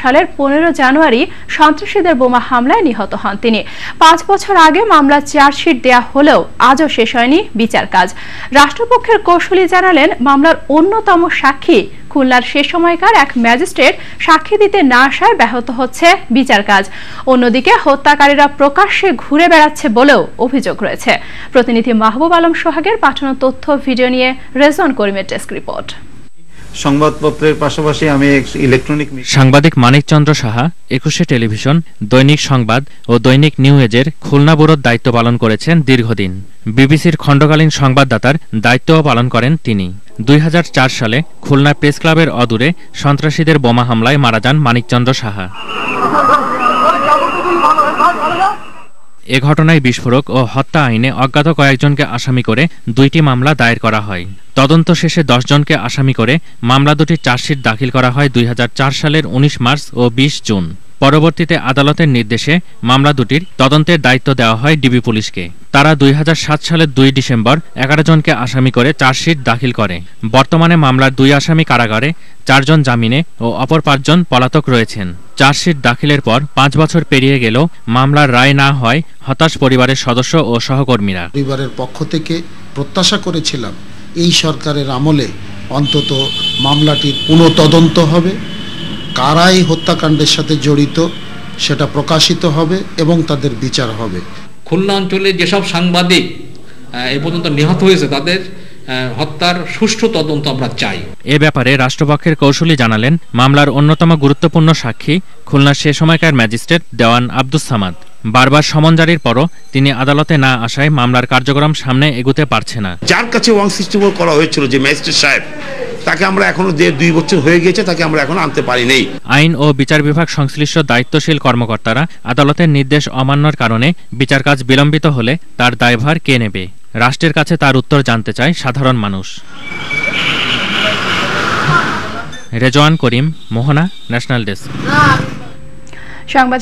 সালের পনেরো জানুয়ারি সন্ত্রাসীদের বোমা হামলায় নিহত হন তিনি। পাঁচ বছর আগে মামলার চার্জশিট দেয়া হলেও আজও শেষ হয়নি বিচার কাজ। রাষ্ট্রপক্ষের কৌশলী জানালেন, মামলার অন্যতম সাক্ষী খুলনার সে সময়কার এক ম্যাজিস্ট্রেট সাক্ষী দিতে না আসায় ব্যাহত হচ্ছে বিচার কাজ। অন্যদিকে হত্যাকারীরা প্রকাশ্যে ঘুরে বেড়াচ্ছে বলেও অভিযোগ রয়েছে। প্রতিনিধি মাহবুব আলম সোহাগের পাঠানো তথ্য, ভিডিও নিয়ে রেজন করিমের ডেস্ক রিপোর্ট। সংবাদপত্রের পাশাপাশি আমি ইলেকট্রনিক সাংবাদিক মানিকচন্দ্র সাহা, একুশে টেলিভিশন, দৈনিক সংবাদ ও দৈনিক নিউ এজের খুলনা ব্যুরোর দায়িত্ব পালন করেছেন দীর্ঘদিন। বিবিসির খণ্ডকালীন সংবাদদাতার দায়িত্বও পালন করেন তিনি। দুই হাজার চার সালে খুলনা প্রেস ক্লাবের অদূরে সন্ত্রাসীদের বোমা হামলায় মারা যান মানিকচন্দ্র সাহা। এ ঘটনায় বিস্ফোরক ও হত্যা আইনে অজ্ঞাত কয়েকজনকে আসামি করে দুইটি মামলা দায়ের করা হয়। তদন্ত শেষে দশজনকে আসামি করে মামলা দুটি চার্জশিট দাখিল করা হয় দুই হাজার চার সালের ১৯ মার্চ ও ২০ জুন। পরবর্তীতে আদালতের নির্দেশে মামলা দুটির তদন্তের দায়িত্ব দেওয়া হয় ডিবি পুলিশকে। তারা দুই হাজার সাত সালের দুই ডিসেম্বর এগারো জনকে আসামি করে চার্জশিট দাখিল করে। বর্তমানে মামলার দুই আসামি কারাগারে চারজন জামিনে ও অপর পাঁচজন পলাতক রয়েছেন। চার্জশিট দাখিলের পর পাঁচ বছর পেরিয়ে গেলেও মামলার রায় না হয় হতাশ পরিবারের সদস্য ও সহকর্মীরা। পরিবারের পক্ষ থেকে প্রত্যাশা করেছিলাম এই সরকারের আমলে অন্তত মামলাটির পুনঃতদন্ত হবে কারাই হত্যাকাণ্ডের সাথে জড়িত সেটা প্রকাশিত হবে এবং তাদের বিচার হবে। খুলনা অঞ্চলে যেসব সাংবাদিক এ পর্যন্ত নিহত হয়েছে তাদের হত্যার সুষ্ঠু তদন্ত আমরা চাই। এ ব্যাপারে রাষ্ট্রপক্ষের কৌশলী জানালেন মামলার অন্যতম গুরুত্বপূর্ণ সাক্ষী খুলনার সে সময়কার ম্যাজিস্ট্রেট দেওয়ান আব্দুস সামাদ। বারবার সমন জারির পরও তিনি আদালতে না আসায় মামলার কার্যক্রম সামনে এগুতে পারছে না। যার কাছে ওয়ান সিক্সটি করা হয়েছিল যে ম্যাজিস্ট্রেট সাহেব তাকে আমরা এখনও যে দুই বছর হয়ে গিয়েছে তাকে আমরা এখনও আনতে পারি নেই আইন ও বিচার বিভাগ সংশ্লিষ্ট দায়িত্বশীল কর্মকর্তারা আদালতের নির্দেশ অমান্যর কারণে বিচার কাজ বিলম্বিত হলে তার দায়ভার কে নেবে? রাষ্ট্রের কাছে তার উত্তর জানতে চায় সাধারণ মানুষ। Rezwan Karim Mohona national desk. সংবাদ